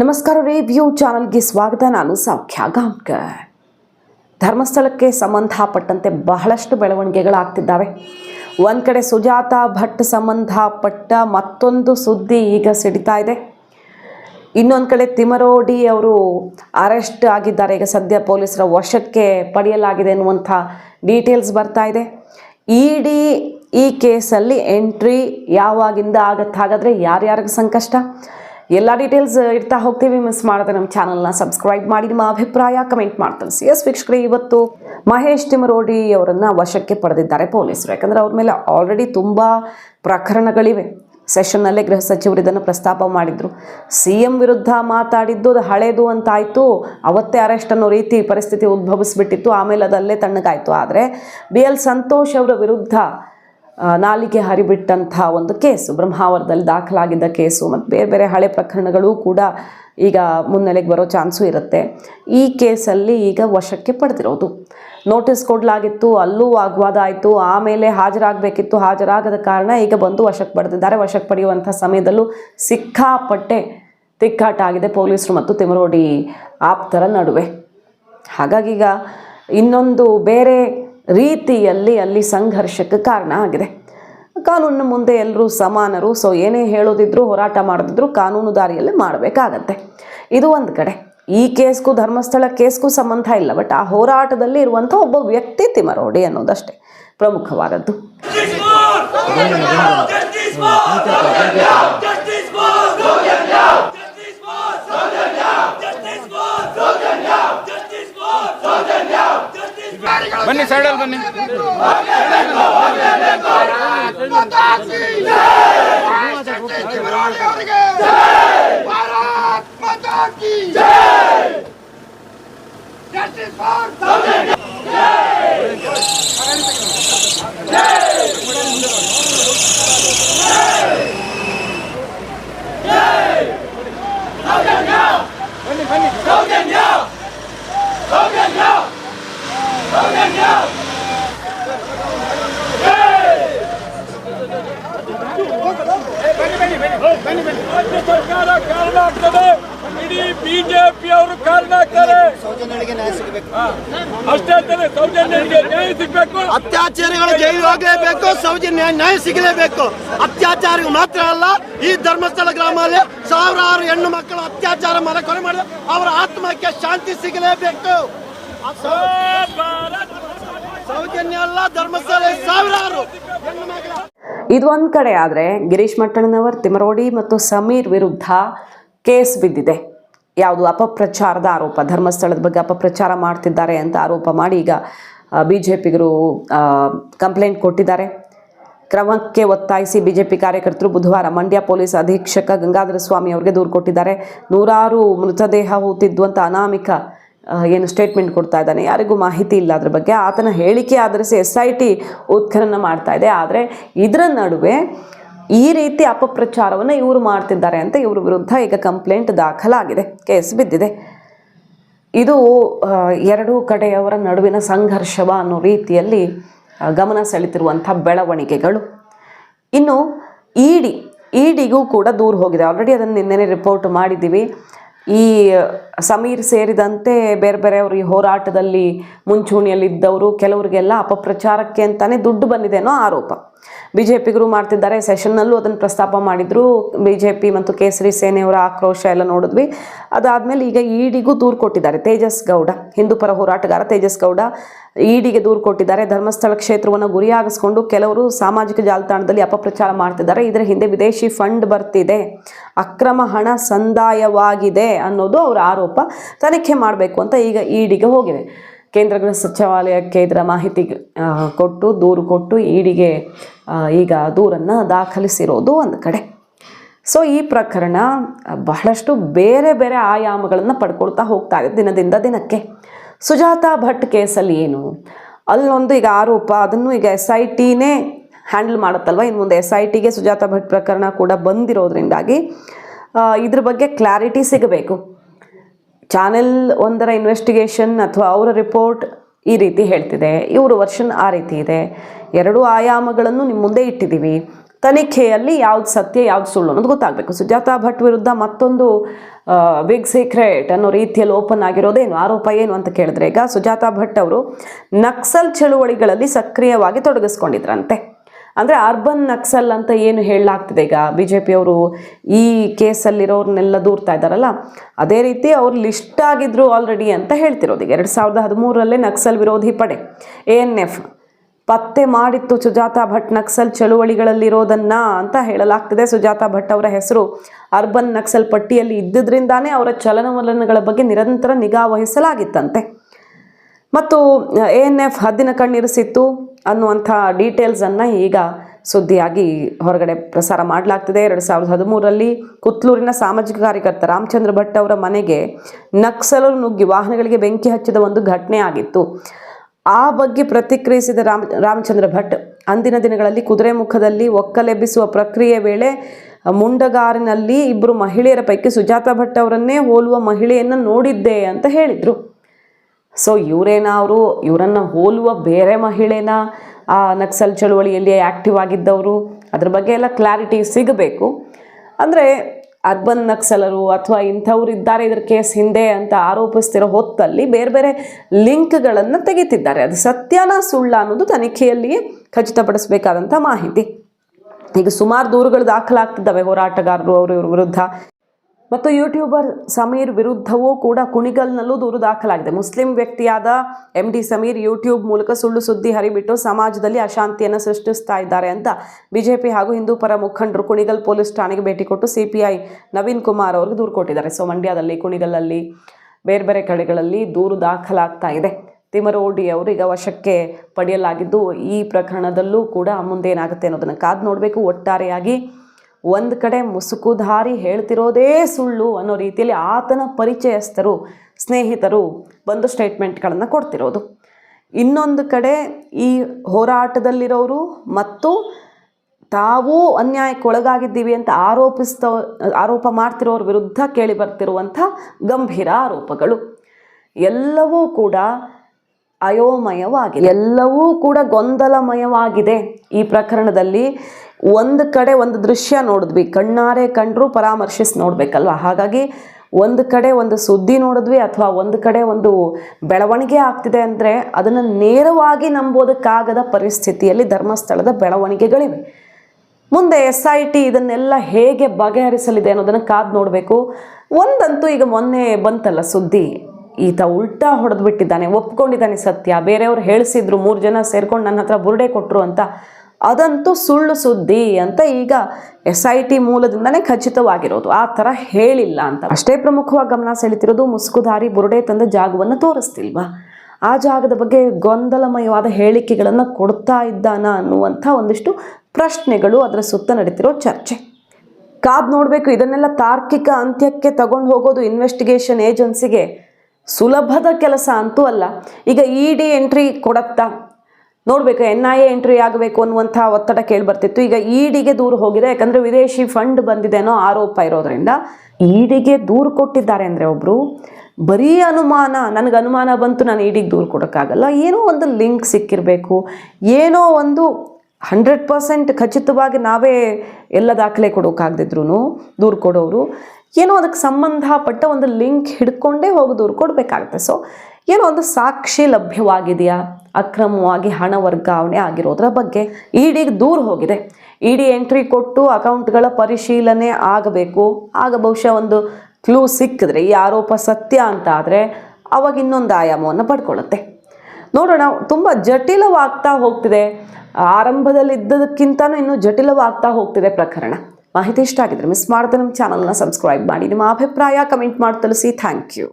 ನಮಸ್ಕಾರ ರೇವಿಯೋ ಚಾನಲ್ಗೆ ಸ್ವಾಗತ. ನಾನು ಸೌಖ್ಯ ಗಾಂವ್ಕರ್ ಧರ್ಮಸ್ಥಳಕ್ಕೆ ಸಂಬಂಧಪಟ್ಟಂತೆ ಬಹಳಷ್ಟು ಬೆಳವಣಿಗೆಗಳಾಗ್ತಿದ್ದಾವೆ. ಒಂದು ಕಡೆ ಸುಜಾತ ಭಟ್ ಸಂಬಂಧಪಟ್ಟ ಮತ್ತೊಂದು ಸುದ್ದಿ ಈಗ ಸಿಡಿತಾ ಇದೆ. ಇನ್ನೊಂದು ಕಡೆ ತಿಮರೋಡಿ ಅವರು ಅರೆಸ್ಟ್ ಆಗಿದ್ದಾರೆ. ಈಗ ಸದ್ಯ ಪೊಲೀಸರ ವಶಕ್ಕೆ ಪಡೆಯಲಾಗಿದೆ ಎನ್ನುವಂಥ ಡೀಟೇಲ್ಸ್ ಬರ್ತಾ ಇದೆ. ಇಡಿ ಈ ಕೇಸಲ್ಲಿ ಎಂಟ್ರಿ ಯಾವಾಗಿಂದ ಆಗತ್ತಾಗಾದರೆ ಯಾರ್ಯಾರಿಗೆ ಸಂಕಷ್ಟ? ಎಲ್ಲ ಡೀಟೇಲ್ಸ್ ಇಡ್ತಾ ಹೋಗ್ತೀವಿ. ಮಿಸ್ ಮಾಡದೆ ನಮ್ಮ ಚಾನಲ್ನ ಸಬ್ಸ್ಕ್ರೈಬ್ ಮಾಡಿ, ನಿಮ್ಮ ಅಭಿಪ್ರಾಯ ಕಮೆಂಟ್ ಮಾಡಿ ಸಿ ಎಸ್ ವೀಕ್ಷಕರೇ, ಇವತ್ತು ಮಹೇಶ್ ತಿಮರೋಡಿ ಅವರನ್ನು ವಶಕ್ಕೆ ಪಡೆದಿದ್ದಾರೆ ಪೊಲೀಸರು. ಯಾಕಂದರೆ ಅವ್ರ ಮೇಲೆ ಆಲ್ರೆಡಿ ತುಂಬ ಪ್ರಕರಣಗಳಿವೆ. ಸೆಷನ್ನಲ್ಲೇ ಗೃಹ ಸಚಿವರು ಇದನ್ನು ಪ್ರಸ್ತಾಪ ಮಾಡಿದರು. ಸಿ ಎಂ ವಿರುದ್ಧ ಮಾತಾಡಿದ್ದು, ಅದು ಹಳೇದು ಅಂತಾಯಿತು. ಅವತ್ತೇ ಅರೆಸ್ಟ್ ಅನ್ನೋ ರೀತಿ ಪರಿಸ್ಥಿತಿ ಉದ್ಭವಿಸ್ಬಿಟ್ಟಿತ್ತು. ಆಮೇಲೆ ಅದಲ್ಲೇ ತಣ್ಣಗಾಯಿತು. ಆದರೆ ಬಿ ಎಲ್ ಸಂತೋಷ್ ಅವರ ವಿರುದ್ಧ ನಾಲಿಗೆ ಹರಿಬಿಟ್ಟಂಥ ಒಂದು ಕೇಸು, ಬ್ರಹ್ಮಾವರದಲ್ಲಿ ದಾಖಲಾಗಿದ್ದ ಕೇಸು ಮತ್ತು ಬೇರೆ ಬೇರೆ ಹಳೆ ಪ್ರಕರಣಗಳು ಕೂಡ ಈಗ ಮುನ್ನೆಲೆಗೆ ಬರೋ ಚಾನ್ಸು ಇರುತ್ತೆ. ಈ ಕೇಸಲ್ಲಿ ಈಗ ವಶಕ್ಕೆ ಪಡೆದಿರೋದು. ನೋಟಿಸ್ ಕೊಡಲಾಗಿತ್ತು, ಅಲ್ಲೂ ವಾಗ್ವಾದ ಆಯಿತು, ಆಮೇಲೆ ಹಾಜರಾಗಬೇಕಿತ್ತು, ಹಾಜರಾಗದ ಕಾರಣ ಈಗ ಬಂದು ವಶಕ್ಕೆ ಪಡೆದಿದ್ದಾರೆ. ವಶಕ್ಕೆ ಪಡೆಯುವಂಥ ಸಮಯದಲ್ಲೂ ಸಿಕ್ಕಾಪಟ್ಟೆ ತಿಕ್ಕಾಟ ಆಗಿದೆ ಪೊಲೀಸರು ಮತ್ತು ತಿಮರೋಡಿ ಆಪ್ತರ ನಡುವೆ. ಹಾಗಾಗಿ ಈಗ ಇನ್ನೊಂದು ಬೇರೆ ರೀತಿಯಲ್ಲಿ ಅಲ್ಲಿ ಸಂಘರ್ಷಕ್ಕೆ ಕಾರಣ ಆಗಿದೆ. ಕಾನೂನಿನ ಮುಂದೆ ಎಲ್ಲರೂ ಸಮಾನರು, ಸೊ ಏನೇ ಹೇಳೋದಿದ್ರು, ಹೋರಾಟ ಮಾಡೋದಿದ್ರು ಕಾನೂನು ದಾರಿಯಲ್ಲಿ ಮಾಡಬೇಕಾಗತ್ತೆ. ಇದು ಒಂದು ಕಡೆ. ಈ ಕೇಸ್ಗೂ, ಧರ್ಮಸ್ಥಳ ಕೇಸ್ಗೂ ಸಂಬಂಧ ಇಲ್ಲ ಬಟ್ ಆ ಹೋರಾಟದಲ್ಲಿ ಇರುವಂಥ ಒಬ್ಬ ವ್ಯಕ್ತಿ ತಿಮರೋಡಿ ಅನ್ನೋದಷ್ಟೇ ಪ್ರಮುಖವಾದದ್ದು. ಬನ್ನಿ ಸೈಡಲ್ಲಿ ಬನ್ನಿ ಭಾರತ್ ಮಾತಾ ಕಿ ಜೈ ರಾಜ್ಯ ಸರ್ಕಾರ ಕಾರಣ ಆಗ್ತದೆ ಇಡೀ ಬಿಜೆಪಿ ಅವರು ಕಾರಣ ಆಗ್ತಾರೆ ಅಷ್ಟೇ ಅಂತಾರೆ ಸೌಜನ್ಯನಿಗೆ ನ್ಯಾಯ ಸಿಗಬೇಕು ಅತ್ಯಾಚಾರಿಗಳು ಜೈಲು ಹೋಗಲೇಬೇಕು, ಸೌಜನ್ಯ ನ್ಯಾಯ ಸಿಗಲೇಬೇಕು. ಅತ್ಯಾಚಾರಿಗಳು ಮಾತ್ರ ಅಲ್ಲ, ಈ ಧರ್ಮಸ್ಥಳ ಗ್ರಾಮದಲ್ಲಿ ಸಾವಿರಾರು ಹೆಣ್ಣು ಮಕ್ಕಳು ಅತ್ಯಾಚಾರ ಮರ ಕೊಲೆ ಮಾಡಿದ ಅವರ ಆತ್ಮಕ್ಕೆ ಶಾಂತಿ ಸಿಗಲೇಬೇಕು. ಅಲ್ಲ, ಧರ್ಮಸ್ಥಳ ಸಾವಿರಾರು. ಇದು ಕಡೆ ಆದರೆ ಗಿರೀಶ್ ಮಟ್ಟಣ್ಣನವರ್ ತಿಮರೋಡಿ ಮತ್ತು ಸಮೀರ್ ವಿರುದ್ಧ ಕೇಸ್ ಬಿದ್ದಿದೆ. ಯಾವುದು ಅಪಪ್ರಚಾರದ ಆರೋಪ? ಧರ್ಮಸ್ಥಳದ ಬಗ್ಗೆ ಅಪಪ್ರಚಾರ ಮಾಡ್ತಿದ್ದಾರೆ ಅಂತ ಆರೋಪ ಮಾಡಿ ಈಗ ಬಿ ಜೆ ಪಿಗರು ಕಂಪ್ಲೇಂಟ್ ಕೊಟ್ಟಿದ್ದಾರೆ. ಕ್ರಮಕ್ಕೆ ಒತ್ತಾಯಿಸಿ ಬಿಜೆಪಿ ಕಾರ್ಯಕರ್ತರು ಬುಧವಾರ ಮಂಡ್ಯ ಪೊಲೀಸ್ ಅಧೀಕ್ಷಕ ಗಂಗಾಧರ ಸ್ವಾಮಿ ಅವರಿಗೆ ದೂರು ಕೊಟ್ಟಿದ್ದಾರೆ. ನೂರಾರು ಮೃತದೇಹ ಹೂತಿದ್ದಂಥ ಅನಾಮಿಕ ಏನು ಸ್ಟೇಟ್ಮೆಂಟ್ ಕೊಡ್ತಾ ಇದ್ದಾನೆ. ಯಾರಿಗೂ ಮಾಹಿತಿ ಇಲ್ಲ ಅದ್ರ ಬಗ್ಗೆ. ಆತನ ಹೇಳಿಕೆ ಆಧರಿಸಿ ಎಸ್ ಐ ಟಿ ಉತ್ಖನನ ಮಾಡ್ತಾ ಇದೆ. ಆದರೆ ಇದರ ನಡುವೆ ಈ ರೀತಿ ಅಪಪ್ರಚಾರವನ್ನು ಇವರು ಮಾಡ್ತಿದ್ದಾರೆ ಅಂತ ಇವ್ರ ವಿರುದ್ಧ ಈಗ ಕಂಪ್ಲೇಂಟ್ ದಾಖಲಾಗಿದೆ. ಕೇಸ್ ಬಿದ್ದಿದೆ. ಇದು ಎರಡೂ ಕಡೆಯವರ ನಡುವಿನ ಸಂಘರ್ಷವ ಅನ್ನೋ ರೀತಿಯಲ್ಲಿ ಗಮನ ಸೆಳೆತಿರುವಂಥ ಬೆಳವಣಿಗೆಗಳು. ಇನ್ನು ಇ ಇಡಿಗೂ ಕೂಡ ದೂರ ಹೋಗಿದೆ. ಆಲ್ರೆಡಿ ಅದನ್ನು ನಿನ್ನೆನೆ ರಿಪೋರ್ಟ್ ಮಾಡಿದ್ದೀವಿ. ಈ ಸಮೀರ್ ಸೇರಿದಂತೆ ಬೇರೆ ಬೇರೆಯವರು ಈ ಹೋರಾಟದಲ್ಲಿ ಮುಂಚೂಣಿಯಲ್ಲಿದ್ದವರು ಕೆಲವರಿಗೆಲ್ಲ ಅಪಪ್ರಚಾರಕ್ಕೆ ಅಂತಾನೆ ದುಡ್ಡು ಬಂದಿದೆ ಅನ್ನೋ ಆರೋಪ. ಬಿ ಜೆ ಪಿಗರು ಮಾಡ್ತಿದ್ದಾರೆ. ಸೆಷನ್ನಲ್ಲೂ ಅದನ್ನು ಪ್ರಸ್ತಾಪ ಮಾಡಿದ್ರು. ಬಿ ಜೆ ಪಿ ಮತ್ತು ಕೇಸರಿ ಸೇನೆಯವರ ಆಕ್ರೋಶ ಎಲ್ಲ ನೋಡಿದ್ವಿ. ಅದಾದಮೇಲೆ ಈಗ ಇಡಿಗೂ ದೂರು ಕೊಟ್ಟಿದ್ದಾರೆ. ತೇಜಸ್ ಗೌಡ, ಹಿಂದೂ ಪರ ಹೋರಾಟಗಾರ ತೇಜಸ್ ಗೌಡ ಇಡಿಗೆ ದೂರು ಕೊಟ್ಟಿದ್ದಾರೆ. ಧರ್ಮಸ್ಥಳ ಕ್ಷೇತ್ರವನ್ನು ಗುರಿಯಾಗಿಸ್ಕೊಂಡು ಕೆಲವರು ಸಾಮಾಜಿಕ ಜಾಲತಾಣದಲ್ಲಿ ಅಪಪ್ರಚಾರ ಮಾಡ್ತಿದ್ದಾರೆ. ಇದರ ಹಿಂದೆ ವಿದೇಶಿ ಫಂಡ್ ಬರ್ತಿದೆ. ಅಕ್ರಮ ಹಣ ಸಂದಾಯವಾಗಿದೆ ಅನ್ನೋದು ಅವರ ಆರೋಪ. ತನಿಖೆ ಮಾಡಬೇಕು ಅಂತ ಈಗ ಇಡಿಗೆ ಹೋಗಿದೆ ಕೇಂದ್ರ ಗೃಹ ಸಚಿವಾಲಯಕ್ಕೆ ಇದರ ಮಾಹಿತಿ ಕೊಟ್ಟು, ದೂರು ಕೊಟ್ಟು ಈಡಿಗೆ ಈಗ ದೂರನ್ನು ದಾಖಲಿಸಿರೋದು ಒಂದು ಕಡೆ. ಸೊ ಈ ಪ್ರಕರಣ ಬಹಳಷ್ಟು ಬೇರೆ ಬೇರೆ ಆಯಾಮಗಳನ್ನು ಪಡ್ಕೊಳ್ತಾ ಹೋಗ್ತಾ ಇದೆ ದಿನದಿಂದ ದಿನಕ್ಕೆ. ಸುಜಾತ ಭಟ್ ಕೇಸಲ್ಲಿ ಏನು? ಅಲ್ಲೊಂದು ಈಗ ಆರೋಪ, ಅದನ್ನು ಈಗ ಎಸ್ ಐ ಟಿನೇ ಹ್ಯಾಂಡಲ್ ಮಾಡುತ್ತಲ್ವ? ಇನ್ನು ಮುಂದೆ ಎಸ್ ಐ ಟಿಗೆ ಸುಜಾತ ಭಟ್ ಪ್ರಕರಣ ಕೂಡ ಬಂದಿರೋದ್ರಿಂದಾಗಿ ಇದ್ರ ಬಗ್ಗೆ ಕ್ಲಾರಿಟಿ ಸಿಗಬೇಕು. ಚಾನೆಲ್ ಒಂದರ ಇನ್ವೆಸ್ಟಿಗೇಷನ್ ಅಥವಾ ಅವರ ರಿಪೋರ್ಟ್ ಈ ರೀತಿ ಹೇಳ್ತಿದೆ. ಇವರು ವರ್ಷನ್ ಆ ರೀತಿ ಇದೆ. ಎರಡು ಆಯಾಮಗಳನ್ನು ನಿಮ್ಮ ಮುಂದೆ ಇಟ್ಟಿದ್ದೀವಿ. ತನಿಖೆಯಲ್ಲಿ ಯಾವ್ದು ಸತ್ಯ, ಯಾವ್ದು ಸುಳ್ಳು ಅನ್ನೋದು ಗೊತ್ತಾಗಬೇಕು. ಸುಜಾತಾ ಭಟ್ ವಿರುದ್ಧ ಮತ್ತೊಂದು ಬಿಗ್ ಸೀಕ್ರೆಟ್ ಅನ್ನೋ ರೀತಿಯಲ್ಲಿ ಓಪನ್ ಆಗಿರೋದೇನು? ಆರೋಪ ಏನು ಅಂತ ಕೇಳಿದ್ರೆ ಈಗ ಸುಜಾತಾ ಭಟ್ ಅವರು ನಕ್ಸಲ್ ಚಳುವಳಿಗಳಲ್ಲಿ ಸಕ್ರಿಯವಾಗಿ ತೊಡಗಿಸ್ಕೊಂಡಿದ್ರಂತೆ. ಅಂದರೆ ಅರ್ಬನ್ ನಕ್ಸಲ್ ಅಂತ ಏನು ಹೇಳಲಾಗ್ತಿದೆ ಈಗ ಬಿ ಜೆ ಪಿಯವರು ಈ ಕೇಸಲ್ಲಿರೋರ್ನೆಲ್ಲ ದೂರ್ತಾ ಇದ್ದಾರಲ್ಲ, ಅದೇ ರೀತಿ ಅವ್ರು ಲಿಸ್ಟ್ ಆಗಿದ್ರು ಆಲ್ರೆಡಿ ಅಂತ ಹೇಳ್ತಿರೋದು. ಈಗ ಎರಡು ಸಾವಿರದ ಹದಿಮೂರರಲ್ಲೇ ನಕ್ಸಲ್ ವಿರೋಧಿ ಪಡೆ, ಎ ಎನ್ ಎಫ್, ಪತ್ತೆ ಮಾಡಿತ್ತು ಸುಜಾತಾ ಭಟ್ ನಕ್ಸಲ್ ಚಳುವಳಿಗಳಲ್ಲಿರೋದನ್ನ ಅಂತ ಹೇಳಲಾಗ್ತಿದೆ. ಸುಜಾತಾ ಭಟ್ ಅವರ ಹೆಸರು ಅರ್ಬನ್ ನಕ್ಸಲ್ ಪಟ್ಟಿಯಲ್ಲಿ ಇದ್ದುದರಿಂದಾನೇ ಅವರ ಚಲನವಲನಗಳ ಬಗ್ಗೆ ನಿರಂತರ ನಿಗಾ ವಹಿಸಲಾಗಿತ್ತಂತೆ. ಮತ್ತು ಎ ಎನ್ ಎಫ್ ಹದ್ದಿನ ಕಣ್ಣಿರಿಸಿತ್ತು ಅನ್ನುವಂಥ ಡೀಟೇಲ್ಸನ್ನು ಈಗ ಸುದ್ದಿಯಾಗಿ ಹೊರಗಡೆ ಪ್ರಸಾರ ಮಾಡಲಾಗ್ತಿದೆ. ಎರಡು ಸಾವಿರದ ಹದಿಮೂರರಲ್ಲಿ ಕುತ್ಲೂರಿನ ಸಾಮಾಜಿಕ ಕಾರ್ಯಕರ್ತ ರಾಮಚಂದ್ರ ಭಟ್ ಅವರ ಮನೆಗೆ ನಕ್ಸಲರು ನುಗ್ಗಿ ವಾಹನಗಳಿಗೆ ಬೆಂಕಿ ಹಚ್ಚಿದ ಒಂದು ಘಟನೆ ಆಗಿತ್ತು. ಆ ಬಗ್ಗೆ ಪ್ರತಿಕ್ರಿಯಿಸಿದ ರಾಮ, ರಾಮಚಂದ್ರ ಭಟ್, ಅಂದಿನ ದಿನಗಳಲ್ಲಿ ಕುದುರೆಮುಖದಲ್ಲಿ ಒಕ್ಕಲೆಬ್ಬಿಸುವ ಪ್ರಕ್ರಿಯೆ ವೇಳೆ ಮುಂಡಗಾರಿನಲ್ಲಿ ಇಬ್ಬರು ಮಹಿಳೆಯರ ಪೈಕಿ ಸುಜಾತಾ ಭಟ್ ಅವರನ್ನೇ ಹೋಲುವ ಮಹಿಳೆಯನ್ನು ನೋಡಿದ್ದೆ ಅಂತ ಹೇಳಿದರು. ಸೊ ಇವರೇನ ಅವರು? ಇವರನ್ನು ಹೋಲುವ ಬೇರೆ ಮಹಿಳೆನ, ಆ ನಕ್ಸಲ್ ಚಳುವಳಿಯಲ್ಲಿ ಆ್ಯಕ್ಟಿವ್ ಆಗಿದ್ದವರು. ಅದ್ರ ಬಗ್ಗೆ ಎಲ್ಲ ಕ್ಲಾರಿಟಿ ಸಿಗಬೇಕು. ಅಂದರೆ ಅರ್ಬನ್ ನಕ್ಸಲರು ಅಥವಾ ಇಂಥವ್ರು ಇದ್ದಾರೆ ಇದ್ರ ಕೇಸ್ ಹಿಂದೆ ಅಂತ ಆರೋಪಿಸ್ತಿರೋ ಹೊತ್ತಲ್ಲಿ ಬೇರೆ ಬೇರೆ ಲಿಂಕ್ಗಳನ್ನು ತೆಗಿತಿದ್ದಾರೆ. ಅದು ಸತ್ಯನ ಸುಳ್ಳ ಅನ್ನೋದು ತನಿಖೆಯಲ್ಲಿಯೇ ಖಚಿತಪಡಿಸಬೇಕಾದಂಥ ಮಾಹಿತಿ. ಈಗ ಸುಮಾರು ದೂರುಗಳು ದಾಖಲಾಗ್ತಿದ್ದಾವೆ ಹೋರಾಟಗಾರರು ಅವರು ಇವ್ರ ವಿರುದ್ಧ. ಮತ್ತು ಯೂಟ್ಯೂಬರ್ ಸಮೀರ್ ವಿರುದ್ಧವೂ ಕೂಡ ಕುಣಿಗಲ್ನಲ್ಲೂ ದೂರು ದಾಖಲಾಗಿದೆ. ಮುಸ್ಲಿಂ ವ್ಯಕ್ತಿಯಾದ ಎಂ ಡಿ ಸಮೀರ್ ಯೂಟ್ಯೂಬ್ ಮೂಲಕ ಸುಳ್ಳು ಸುದ್ದಿ ಹರಿಬಿಟ್ಟು ಸಮಾಜದಲ್ಲಿ ಅಶಾಂತಿಯನ್ನು ಸೃಷ್ಟಿಸ್ತಾ ಇದ್ದಾರೆ ಅಂತ ಬಿಜೆಪಿ ಹಾಗೂ ಹಿಂದೂ ಪರ ಮುಖಂಡರು ಕುಣಿಗಲ್ ಪೊಲೀಸ್ ಠಾಣೆಗೆ ಭೇಟಿ ಕೊಟ್ಟು ಸಿಪಿಐ ನವೀನ್ ಕುಮಾರ್ ಅವ್ರಿಗೆ ದೂರು ಕೊಟ್ಟಿದ್ದಾರೆ. ಸೊ, ಮಂಡ್ಯದಲ್ಲಿ, ಕುಣಿಗಲಲ್ಲಿ, ಬೇರೆ ಬೇರೆ ಕಡೆಗಳಲ್ಲಿ ದೂರು ದಾಖಲಾಗ್ತಾ ಇದೆ. ತಿಮರೋಡಿ ಅವರು ವಶಕ್ಕೆ ಪಡೆಯಲಾಗಿದ್ದು ಈ ಪ್ರಕರಣದಲ್ಲೂ ಕೂಡ ಮುಂದೇನಾಗುತ್ತೆ ಅನ್ನೋದನ್ನು ಕಾದು ನೋಡಬೇಕು. ಒಟ್ಟಾರೆಯಾಗಿ ಒಂದು ಕಡೆ ಮುಸುಕುಧಾರಿ ಹೇಳ್ತಿರೋದೇ ಸುಳ್ಳು ಅನ್ನೋ ರೀತಿಯಲ್ಲಿ ಆತನ ಪರಿಚಯಸ್ಥರು, ಸ್ನೇಹಿತರು ಬಂದು ಸ್ಟೇಟ್ಮೆಂಟ್ಗಳನ್ನು ಕೊಡ್ತಿರೋದು. ಇನ್ನೊಂದು ಕಡೆ ಈ ಹೋರಾಟದಲ್ಲಿರೋರು ಮತ್ತು ತಾವೂ ಅನ್ಯಾಯಕ್ಕೆ ಒಳಗಾಗಿದ್ದೀವಿ ಅಂತ ಆರೋಪಿಸ್ತ, ಆರೋಪ ಮಾಡ್ತಿರೋರ ವಿರುದ್ಧ ಕೇಳಿ ಬರ್ತಿರುವಂಥ ಗಂಭೀರ ಆರೋಪಗಳು. ಎಲ್ಲವೂ ಕೂಡ ಅಯೋಮಯವಾಗಿದೆ. ಎಲ್ಲವೂ ಕೂಡ ಗೊಂದಲಮಯವಾಗಿದೆ ಈ ಪ್ರಕರಣದಲ್ಲಿ. ಒಂದು ಕಡೆ ಒಂದು ದೃಶ್ಯ ನೋಡಿದ್ವಿ. ಕಣ್ಣಾರೆ ಕಂಡ್ರು ಪರಾಮರ್ಶಿಸಿ ನೋಡಬೇಕಲ್ವ? ಹಾಗಾಗಿ ಒಂದು ಕಡೆ ಒಂದು ಸುದ್ದಿ ನೋಡಿದ್ವಿ ಅಥವಾ ಒಂದು ಕಡೆ ಒಂದು ಬೆಳವಣಿಗೆ ಆಗ್ತಿದೆ ಅಂದರೆ ಅದನ್ನು ನೇರವಾಗಿ ನಂಬೋದಕ್ಕಾಗದ ಪರಿಸ್ಥಿತಿಯಲ್ಲಿ ಧರ್ಮಸ್ಥಳದ ಬೆಳವಣಿಗೆಗಳಿವೆ. ಮುಂದೆ ಎಸ್ ಐ ಟಿ ಇದನ್ನೆಲ್ಲ ಹೇಗೆ ಬಗೆಹರಿಸಲಿದೆ ಅನ್ನೋದನ್ನು ಕಾದು ನೋಡಬೇಕು. ಒಂದಂತೂ ಈಗ ಮೊನ್ನೆ ಬಂತಲ್ಲ ಸುದ್ದಿ. ಈತ ಉಲ್ಟಾ ಹೊಡೆದ್ಬಿಟ್ಟಿದ್ದಾನೆ, ಒಪ್ಕೊಂಡಿದ್ದಾನೆ ಸತ್ಯ. ಬೇರೆಯವ್ರು ಹೇಳಿಸಿದ್ರು, ಮೂರು ಜನ ಸೇರ್ಕೊಂಡು ನನ್ನ ಹತ್ರ ಬುರುಡೆ ಕೊಟ್ಟರು ಅಂತ. ಅದಂತೂ ಸುಳ್ಳು ಸುದ್ದಿ ಅಂತ ಈಗ ಎಸ್ ಐ ಟಿ ಮೂಲದಿಂದನೇ ಖಚಿತವಾಗಿರೋದು. ಆ ಥರ ಹೇಳಿಲ್ಲ ಅಂತ. ಅಷ್ಟೇ ಪ್ರಮುಖವಾಗಿ ಗಮನ ಸೆಳಿತಿರೋದು ಮುಸುಕುದಾರಿ ಬುರುಡೆ ತಂದ ಜಾಗವನ್ನು ತೋರಿಸ್ತಿಲ್ವಾ? ಆ ಜಾಗದ ಬಗ್ಗೆ ಗೊಂದಲಮಯವಾದ ಹೇಳಿಕೆಗಳನ್ನು ಕೊಡ್ತಾ ಇದ್ದಾನ ಅನ್ನುವಂಥ ಒಂದಿಷ್ಟು ಪ್ರಶ್ನೆಗಳು ಅದರ ಸುತ್ತ ನಡೀತಿರೋ ಚರ್ಚೆ. ಕಾದ್ ನೋಡಬೇಕು, ಇದನ್ನೆಲ್ಲ ತಾರ್ಕಿಕ ಅಂತ್ಯಕ್ಕೆ ತಗೊಂಡು ಹೋಗೋದು ಇನ್ವೆಸ್ಟಿಗೇಷನ್ ಏಜೆನ್ಸಿಗೆ ಸುಲಭದ ಕೆಲಸ ಅಂತೂ ಅಲ್ಲ. ಈಗ ಇ ಡಿ ಎಂಟ್ರಿ ಕೊಡತ್ತಾ? ನೋಡಬೇಕು ಎನ್ ಐ ಎ ಎಂಟ್ರಿ ಆಗಬೇಕು ಅನ್ನುವಂಥ ಒತ್ತಡ ಕೇಳಿ ಬರ್ತಿತ್ತು ಈಗ ಇಡಿಗೆ ದೂರು ಹೋಗಿದೆ, ಯಾಕಂದರೆ ವಿದೇಶಿ ಫಂಡ್ ಬಂದಿದೆ ಅನ್ನೋ ಆರೋಪ ಇರೋದ್ರಿಂದ ಇಡಿಗೆ ದೂರು ಕೊಟ್ಟಿದ್ದಾರೆ ಅಂದರೆ ಒಬ್ಬರು ಬರೀ ಅನುಮಾನ, ನನಗೆ ಅನುಮಾನ ಬಂತು, ನಾನು ಇಡಿಗೆ ದೂರು ಕೊಡೋಕ್ಕಾಗಲ್ಲ. ಏನೋ ಒಂದು ಲಿಂಕ್ ಸಿಕ್ಕಿರಬೇಕು, ಏನೋ ಒಂದು ಹಂಡ್ರೆಡ್ ಪರ್ಸೆಂಟ್ ಖಚಿತವಾಗಿ ನಾವೇ ಎಲ್ಲ ದಾಖಲೆ ಕೊಡೋಕ್ಕಾಗದಿದ್ರು ದೂರು ಕೊಡೋರು ಏನೋ ಅದಕ್ಕೆ ಸಂಬಂಧಪಟ್ಟ ಒಂದು ಲಿಂಕ್ ಹಿಡ್ಕೊಂಡೇ ಹೋಗಿ ದೂರು ಕೊಡಬೇಕಾಗುತ್ತೆ. ಸೊ ಏನೋ ಒಂದು ಸಾಕ್ಷಿ ಲಭ್ಯವಾಗಿದೆಯಾ? ಅಕ್ರಮವಾಗಿ ಹಣ ವರ್ಗಾವಣೆ ಆಗಿರೋದ್ರ ಬಗ್ಗೆ ಇಡಿಗೆ ದೂರ ಹೋಗಿದೆ. ಇಡಿ ಎಂಟ್ರಿ ಕೊಟ್ಟು ಅಕೌಂಟ್ಗಳ ಪರಿಶೀಲನೆ ಆಗಬೇಕು. ಆಗ ಬಹುಶಃ ಒಂದು ಕ್ಲೂ ಸಿಕ್ಕಿದ್ರೆ, ಈ ಆರೋಪ ಸತ್ಯ ಅಂತ ಆದರೆ ಅವಾಗ ಇನ್ನೊಂದು ಆಯಾಮವನ್ನು ಪಡ್ಕೊಳ್ಳುತ್ತೆ. ನೋಡೋಣ, ತುಂಬ ಜಟಿಲವಾಗ್ತಾ ಹೋಗ್ತಿದೆ. ಆರಂಭದಲ್ಲಿ ಇದ್ದದಕ್ಕಿಂತನೂ ಇನ್ನೂ ಜಟಿಲವಾಗ್ತಾ ಹೋಗ್ತಿದೆ ಪ್ರಕರಣ. ಮಾಹಿತಿ ಇಷ್ಟ ಆಗಿದ್ರೆ ಮಿಸ್ ಮಾಡದೆ ನಮ್ಮ ಚಾನಲ್ನ ಸಬ್ಸ್ಕ್ರೈಬ್ ಮಾಡಿ. ನಿಮ್ಮ ಅಭಿಪ್ರಾಯ ಕಮೆಂಟ್ ಮಾಡಿ ತಿಳಿಸಿ. Thank you